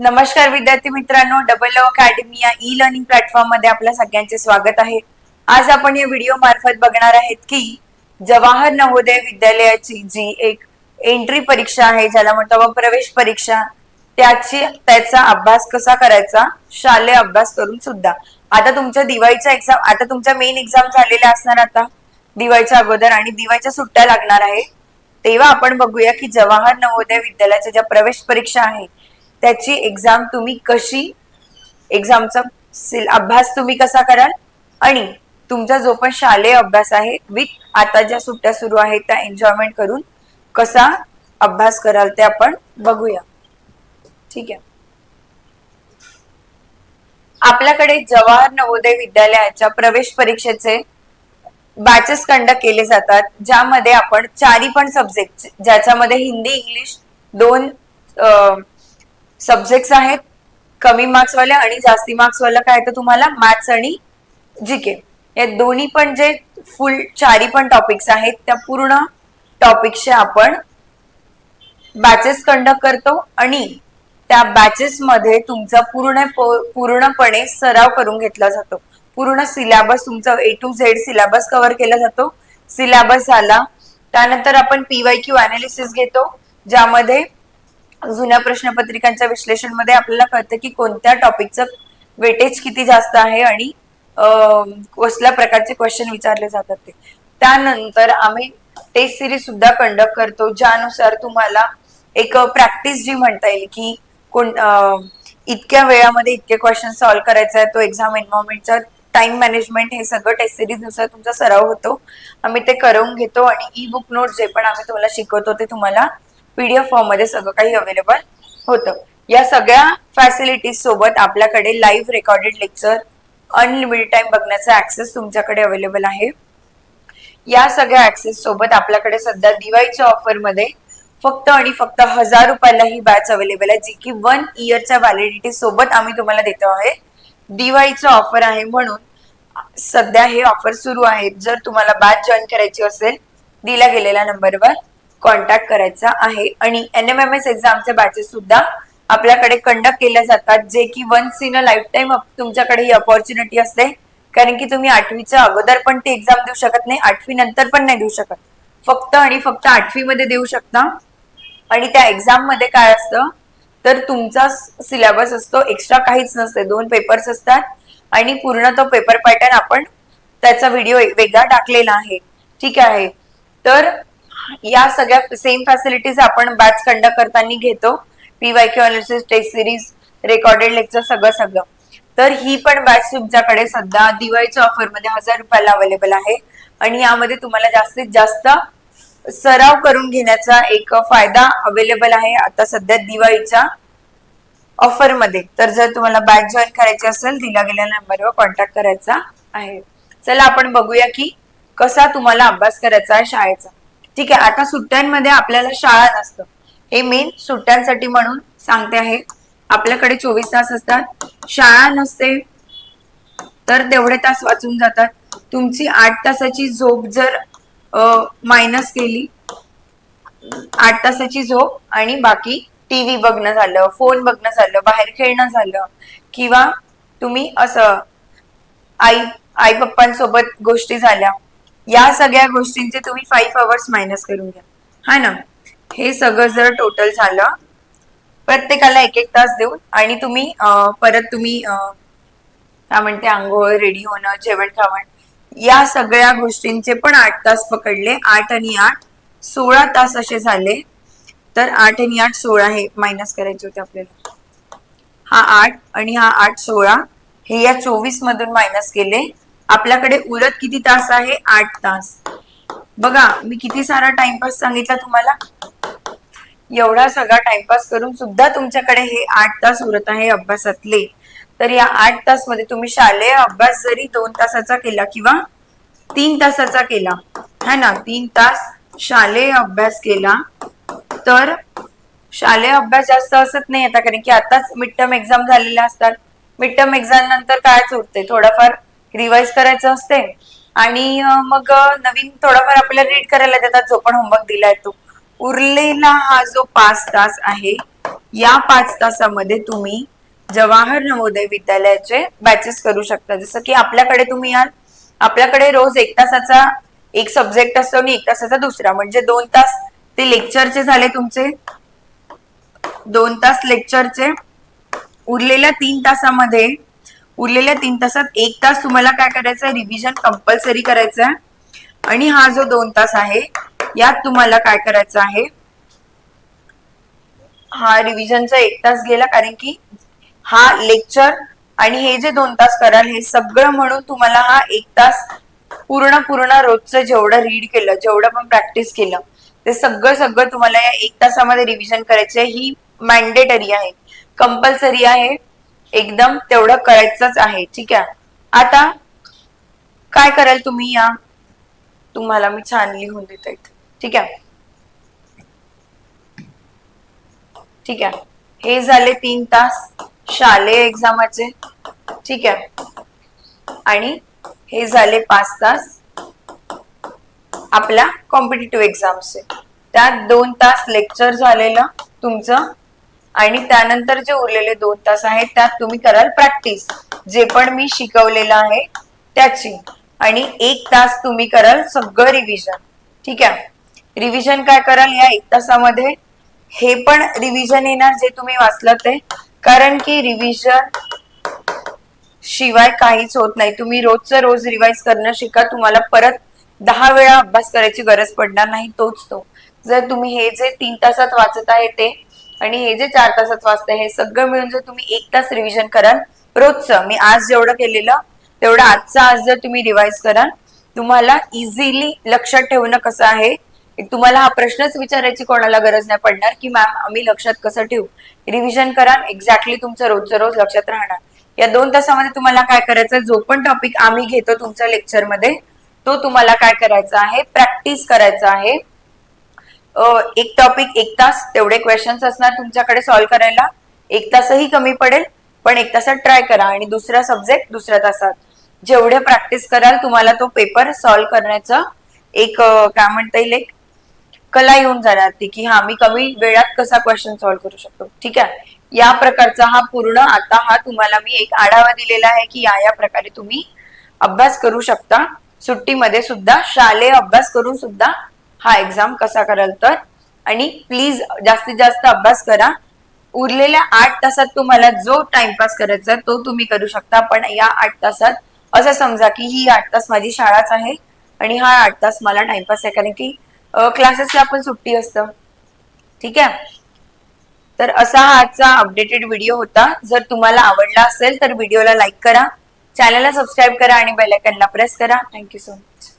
नमस्कार विद्यार्थी मित्रांनो डबल ओ अकॅडमी या ई लर्निंग प्लॅटफॉर्ममध्ये आपल्या सगळ्यांचे स्वागत आहे. आज आपण या व्हिडिओ मार्फत बघणार आहेत की जवाहर नवोदय विद्यालयाची जी एक एंट्री परीक्षा आहे ज्याला म्हणतो आपण प्रवेश परीक्षा त्याची त्याचा अभ्यास कसा करायचा शालेय अभ्यास करून सुद्धा. आता तुमच्या दिवाळीच्या एक्झाम आता तुमच्या मेन एक्झाम झालेल्या असणार आता दिवाळीच्या अगोदर आणि दिवाळीच्या सुट्ट्या लागणार आहे. तेव्हा आपण बघूया की जवाहर नवोदय विद्यालयाच्या ज्या प्रवेश परीक्षा आहे त्याची एक्झाम तुम्ही कशी एक्झामचा सिल- अभ्यास तुम्ही कसा कराल? आणि तुमचा जो पण शालेय अभ्यास आहे विथ आता ज्या सुट्ट्या सुरू आहेत त्या एन्जॉयमेंट करून कसा अभ्यास कराल ते आपण बघूया. ठीक आहे? आपल्याकडे जवाहर नवोदय विद्यालयाच्या प्रवेश परीक्षेचे बॅचेस कंडक्ट केले जातात ज्यामध्ये आपण चारी पण सब्जेक्ट ज्याच्यामध्ये हिंदी इंग्लिश दोन सब्जेक्ट्स आहेत. कमी मार्क्स वाले आणि जास्ती मार्क्सवालं काय तर तुम्हाला मॅथ्स आणि जीके या दोन्ही पण जे फुल चारी पण टॉपिक्स आहेत त्या पूर्ण टॉपिक्सचे आपण बॅचेस कंडक्ट करतो आणि त्या बॅचेस मध्ये तुमचा पूर्ण पूर्णपणे सराव करून घेतला जातो. पूर्ण सिलेबस तुमचा A to Z syllabus cover केला जातो. सिलेबस झाला. त्यानंतर आपण पीवाय क्यू अनालिसिस घेतो ज्यामध्ये जुन्या प्रश्नपत्रिकांच्या विश्लेषणमध्ये आपल्याला कळतं की कोणत्या टॉपिकचं वेटेज किती जास्त आहे आणि कसल्या प्रकारचे क्वेश्चन विचारले जातात ते. त्यानंतर आम्ही टेस्ट सिरीज सुद्धा कंडक्ट करतो ज्यानुसार तुम्हाला एक प्रॅक्टिस जी म्हणता येईल की कोण इतक्या वेळामध्ये इतके क्वेश्चन सॉल्व्ह करायचा आहे तो एक्झाम एन्व्हायरमेंटचा टाइम मॅनेजमेंट हे सगळं टेस्ट सिरीजनुसार तुमचा सराव होतो. आम्ही ते करून घेतो आणि ई बुक नोट जे पण आम्ही तुम्हाला शिकवतो ते तुम्हाला पीडीएफ फॉर्ममध्ये सगळं काही अवेलेबल होतं. या सगळ्या फॅसिलिटीज सोबत आपल्याकडे live recorded lecture unlimited time बघण्याचा ऍक्सेस तुमच्याकडे अवेलेबल आहे. या सगळ्या ऍक्सेस सोबत आपल्याकडे सध्या दिवाळीच्या ऑफरमध्ये फक्त आणि फक्त हजार रुपयाला ही बॅच अवेलेबल आहे जी की वन इयरच्या व्हॅलिडिटी सोबत आम्ही तुम्हाला देतो आहे. दिवाळीचं ऑफर आहे म्हणून सध्या हे ऑफर सुरू आहेत. जर तुम्हाला बॅच जॉईन करायची असेल दिल्या गेलेल्या नंबरवर कॉन्टॅक्ट करायचा आहे. आणि एन एम एम एस एक्झामचे बॅचेस सुद्धा आपल्याकडे कंडक्ट केल्या जातात जे की once in a life time तुमच्याकडे ही अपॉर्च्युनिटी असते. कारण की तुम्ही आठवीच्या अगोदर पण ती एक्झाम देऊ शकत नाही आठवी नंतर पण नाही देऊ शकत. फक्त आणि फक्त आठवी मध्ये देऊ शकता. आणि त्या एक्झाममध्ये काय असतं? तर तुमचा सिलेबस असतो एक्स्ट्रा काहीच नसते दोन पेपर्स असतात. आणि पूर्ण तो पेपर पॅटर्न आपण त्याचा व्हिडिओ वेगळा टाकलेला आहे. ठीक आहे? तर या सगळ्या सेम फॅसिलिटीज आपण बॅच कंडक्ट करताना घेतो. P Y Q analysis test series recorded lecture सगळं सगळं. तर ही पण बॅच तुमच्याकडे सध्या दिवाळीच्या ऑफरमध्ये हजार रुपयाला अवेलेबल आहे. आणि यामध्ये तुम्हाला जास्तीत जास्त सराव करून घेण्याचा एक फायदा अवेलेबल आहे आता सध्या दिवाळीच्या ऑफरमध्ये तर जर तुम्हाला बॅच जॉईन करायची असेल दिला गेलेल्या नंबरवर कॉन्टॅक्ट करायचा आहे. चला आपण बघूया की कसा तुम्हाला अभ्यास करायचा आहे शाळेचा. ठीक आहे आता सुट्ट्यांमध्ये आपल्याला शाळा नसतं. हे मेन सुट्ट्यांसाठी म्हणून सांगते आहे. आपल्याकडे चोवीस तास असतात. शाळा नसते तर तेवढे तास वाचून जातात. तुमची आठ तासाची झोप जर मायनस केली आठ तासाची झोप आणि बाकी टीव्ही बघणं झालं फोन बघणं झालं बाहेर खेळणं झालं किंवा तुम्ही असं आई आई पप्पांसोबत गोष्टी झाल्या या सगळ्या गोष्टींचे तुम्ही फाईव्ह अवर्स मायनस करून घ्या. हा ना? हे सगळं जर टोटल झालं प्रत्येकाला एक एक तास देऊन आणि तुम्ही परत तुम्ही काय म्हणते आंघोळ रेडी होणं जेवण खावण या सगळ्या गोष्टींचे पण आठ तास पकडले. आठ आणि आठ सोळा तास असे झाले. तर आठ आणि आठ सोळा हे मायनस करायचे होते आपल्याला. हा आठ आणि हा आठ सोळा हे या चोवीस मधून मायनस केले. आपल्याकडे उरत किती तास आहे? आठ तास. बघा मी किती सारा टाइमपास सांगितला तुम्हाला? एवढा सगळा टाइमपास करून सुद्धा तुमच्याकडे हे आठ तास उरत आहे अभ्यासातले. तर या आठ तासमध्ये तुम्ही शालेय अभ्यास जरी दोन तासाचा केला किंवा तीन तासाचा केला है ना? तीन तास शालेय अभ्यास केला तर शालेय अभ्यास जास्त असत नाही आता कारण की आताच मिड टर्म एक्झाम झालेल्या असतात. मिड टर्म एक्झाम नंतर कायच उरते थोडाफार रिवाइज करायचं असते. आणि मग नवीन थोडाफार आपल्याला रीड करायला देतात जो पण होमवर्क दिलाय तो. उरलेला हा जो पाच तास आहे या पाच तासामध्ये तुम्ही जवाहर नवोदय विद्यालयाचे बॅचेस करू शकता. जसं की आपल्याकडे तुम्ही याल आपल्याकडे रोज एक तासाचा एक सब्जेक्ट असतो आणि एक तासाचा दुसरा. म्हणजे दोन तास ते लेक्चरचे झाले तुमचे. दोन तास लेक्चरचे उरलेल्या तीन तासामध्ये उरलेल्या तीन तासात एक तास तुम्हाला काय करायचं आहे रिव्हिजन कंपल्सरी करायचं आहे आणि हा जो दोन तास आहे यात तुम्हाला काय करायचं आहे? हा रिव्हिजनचा एक तास गेला कारण की हा लेक्चर आणि हे जे दोन तास कराल हे सगळं म्हणून तुम्हाला हा एक तास पूर्ण पूर्ण रोजचं जेवढं रीड केलं जेवढं पण प्रॅक्टिस केलं ते सगळं सगळं तुम्हाला या एक तासामध्ये रिव्हिजन करायचं ही मॅन्डेटरी आहे. कंपल्सरी आहे. एकदम तेवढं करायचंच आहे ठीक आहे? आता काय कराल तुम्ही या? तुम्हाला मी छान लिहून देते ठीक आहे? ठीक आहे. हे झाले तीन तास शालेय एक्झामाचे ठीक आहे? आणि हे झाले पाच तास आपल्या कॉम्पिटेटिव्ह एक्झामचे त्यात दोन तास लेक्चर झालेलं तुमचं आणि त्यानंतर जे उरलेले दोन तास आहेत त्यात तुम्ही कराल प्रॅक्टिस जे पण मी शिकवलेलं आहे त्याची. आणि एक तास तुम्ही कराल सगळं रिव्हिजन ठीक आहे? रिव्हिजन काय कराल या एक तासामध्ये? हे पण रिव्हिजन येणार जे तुम्ही वाचलं ते. कारण की रिव्हिजन शिवाय काहीच होत नाही. तुम्ही रोजचं रोज रिवाइज करणं शिका. तुम्हाला परत दहा वेळा अभ्यास करायची गरज पडणार नाही. तोच तो. जर तुम्ही हे जे तीन तासात वाचत आहे ते आणि हे जे चार तासात वाचताय हे सगळं मिळून जर तुम्ही एक तास रिव्हिजन कराल रोजचं मी आज जेवढं केलेलं तेवढं आजचा आज जर तुम्ही रिवाइज कराल तुम्हाला इझिली लक्षात ठेवणं कसं आहे? तुम्हाला हा प्रश्नच विचारायची कोणाला गरज नाही पडणार की मॅम आम्ही लक्षात कसं ठेवू? रिव्हिजन करा एक्झॅक्टली तुमचं रोजचं रोज लक्षात राहणार. या दोन तासामध्ये तुम्हाला काय करायचं जो पण टॉपिक आम्ही घेतो तुमच्या लेक्चरमध्ये तो तुम्हाला काय करायचा आहे? प्रॅक्टिस करायचा आहे. एक टॉपिक एक तास तेवढे क्वेश्चन्स असणार तुमच्याकडे सॉल्व्ह करायला. एक तासही कमी पडेल पण एक तासात ट्राय करा. आणि दुसरा सब्जेक्ट दुसऱ्या तासात. जेवढे प्रॅक्टिस कराल तुम्हाला तो पेपर सॉल्व्ह करण्याचा एक काय म्हणता येईल एक कला येऊन जाणार ती की हा मी कमी वेळात कसा क्वेश्चन सॉल्व्ह करू शकतो. ठीक आहे? या प्रकारचा हा पूर्ण आता हा तुम्हाला मी एक आढावा दिलेला आहे की या या प्रकारे तुम्ही अभ्यास करू शकता. सुट्टीमध्ये सुद्धा शालेय अभ्यास करून सुद्धा हा एक्झाम कसा कराल तर? आणि प्लीज जास्तीत जास्त अभ्यास करा. उरलेल्या आठ तासात तुम्हाला जो टाइमपास करायचा तो तुम्ही करू शकता. पण या आठ तासात असं समजा की ही आठ तास माझी शाळाच आहे आणि हा आठ तास मला टाइमपास आहे. कारण की क्लासेसला पण सुट्टी असतं. ठीक आहे? तर असा हा आजचा अपडेटेड व्हिडिओ होता. जर तुम्हाला आवडला असेल तर व्हिडिओला लाईक करा. चॅनलला सबस्क्राईब करा आणि बेलायकनला प्रेस करा. Thank you so much